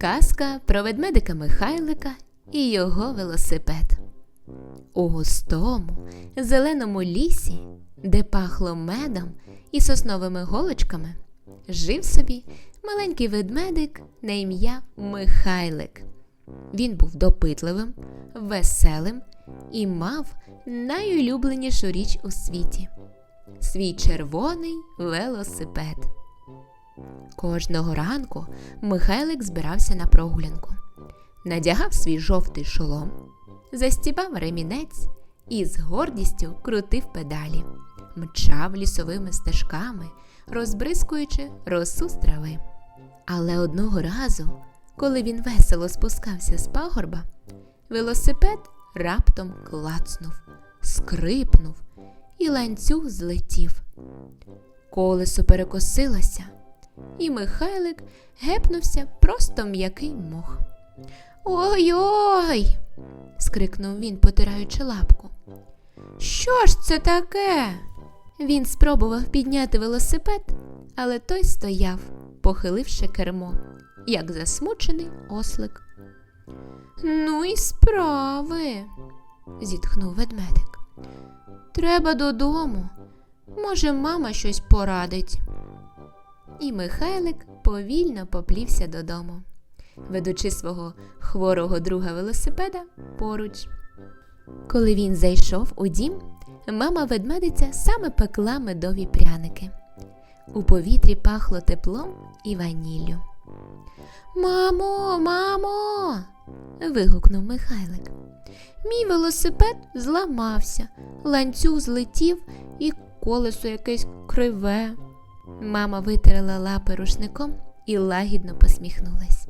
Казка про ведмедика Михайлика і його велосипед. У густому, зеленому лісі, де пахло медом і сосновими голочками, жив собі маленький ведмедик на ім'я Михайлик. Він був допитливим, веселим і мав найулюбленішу річ у світі свій червоний велосипед. Кожного ранку Михайлик збирався на прогулянку, надягав свій жовтий шолом, застібав ремінець і з гордістю крутив педалі, мчав лісовими стежками, розбризкуючи росу з трави. Але одного разу, коли він весело спускався з пагорба, велосипед раптом клацнув, скрипнув, і ланцюг злетів. Колесо перекосилося, і Михайлик гепнувся просто м'який мох. Ой-ой. скрикнув він, потираючи лапку. Що ж це таке? Він спробував підняти велосипед, але той стояв, похиливши кермо, як засмучений ослик. Ну і справи, зітхнув ведмедик. Треба додому. Може, мама щось порадить. І Михайлик повільно поплівся додому, ведучи свого хворого друга велосипеда поруч. Коли він зайшов у дім, мама ведмедиця саме пекла медові пряники. У повітрі пахло теплом і ваніллю. Мамо, мамо. вигукнув Михайлик. Мій велосипед зламався, ланцюг злетів і колесо якесь криве. Мама витерла лапи рушником і лагідно посміхнулась.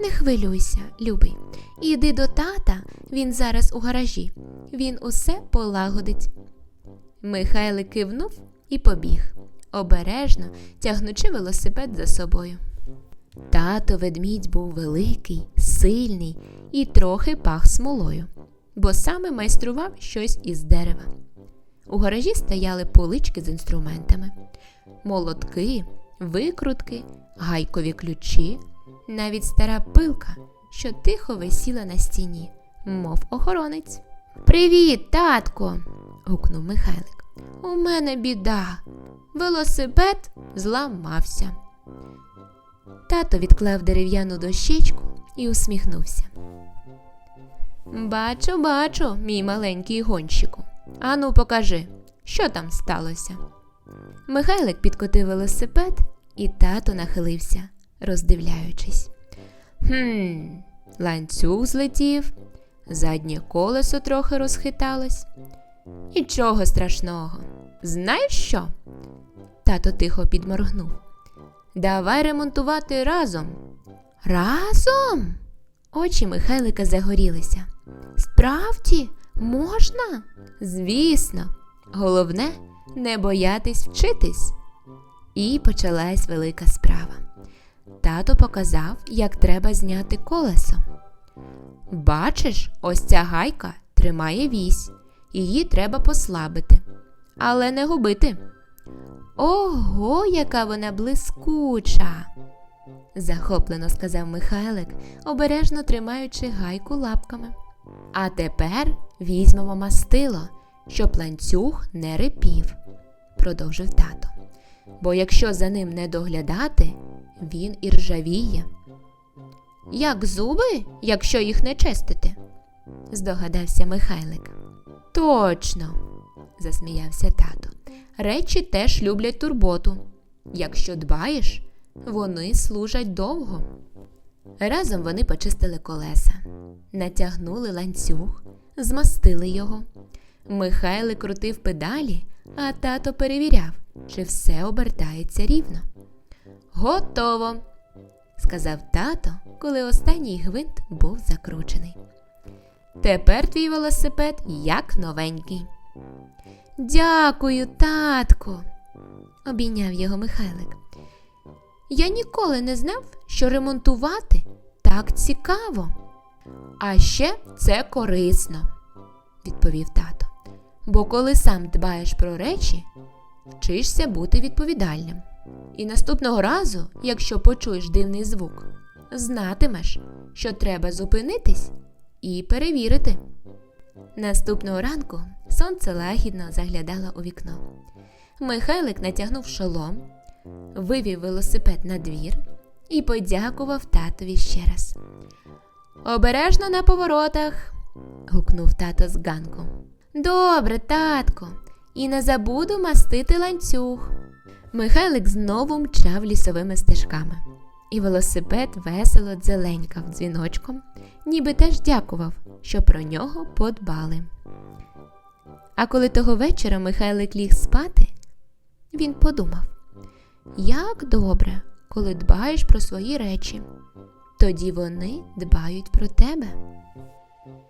Не хвилюйся, любий, іди до тата, він зараз у гаражі. Він усе полагодить. Михайлик кивнув і побіг, обережно тягнучи велосипед за собою. Тато ведмідь був великий, сильний і трохи пах смолою, бо саме майстрував щось із дерева. У гаражі стояли полички з інструментами, молотки, викрутки, гайкові ключі, навіть стара пилка, що тихо висіла на стіні, мов охоронець. Привіт, татко. гукнув Михайлик. У мене біда. Велосипед зламався. Тато відклав дерев'яну дощечку і усміхнувся. Бачу, бачу, мій маленький гонщику. Ану, покажи, що там сталося. Михайлик підкотив велосипед, і тато нахилився, роздивляючись. Хм, ланцюг злетів, заднє колесо трохи розхиталось. Нічого страшного. Знаєш що? Тато тихо підморгнув. Давай ремонтувати разом. Разом? Очі Михайлика загорілися. Справді, можна? Звісно, головне не боятись вчитись. І почалась велика справа. Тато показав, як треба зняти колесо. Бачиш, ось ця гайка тримає вісь, її треба послабити, але не губити. Ого, яка вона блискуча! захоплено сказав Михайлик, обережно тримаючи гайку лапками. А тепер візьмемо мастило, щоб ланцюг не рипів, продовжив тато. Бо якщо за ним не доглядати, він і ржавіє. Як зуби, якщо їх не чистити? здогадався Михайлик. Точно, засміявся тато. Речі теж люблять турботу. Якщо дбаєш, вони служать довго. Разом вони почистили колеса, натягнули ланцюг, змастили його. Михайло крутив педалі, а тато перевіряв, чи все обертається рівно. Готово, сказав тато, коли останній гвинт був закручений. Тепер твій велосипед як новенький. Дякую, татку, обійняв його Михайлик. Я ніколи не знав, що ремонтувати так цікаво. А ще це корисно, відповів тато. Бо коли сам дбаєш про речі, вчишся бути відповідальним. І наступного разу, якщо почуєш дивний звук, знатимеш, що треба зупинитись і перевірити. Наступного ранку сонце лагідно заглядало у вікно. Михайлик натягнув шолом, вивів велосипед на двір і подякував татові ще раз. Обережно на поворотах. гукнув тато з ганку. Добре, татко, і не забуду мастити ланцюг. Михайлик знову мчав лісовими стежками, і велосипед весело дзеленькав дзвіночком, ніби теж дякував, що про нього подбали. А коли того вечора Михайлик ліг спати, він подумав: як добре, коли дбаєш про свої речі, тоді вони дбають про тебе.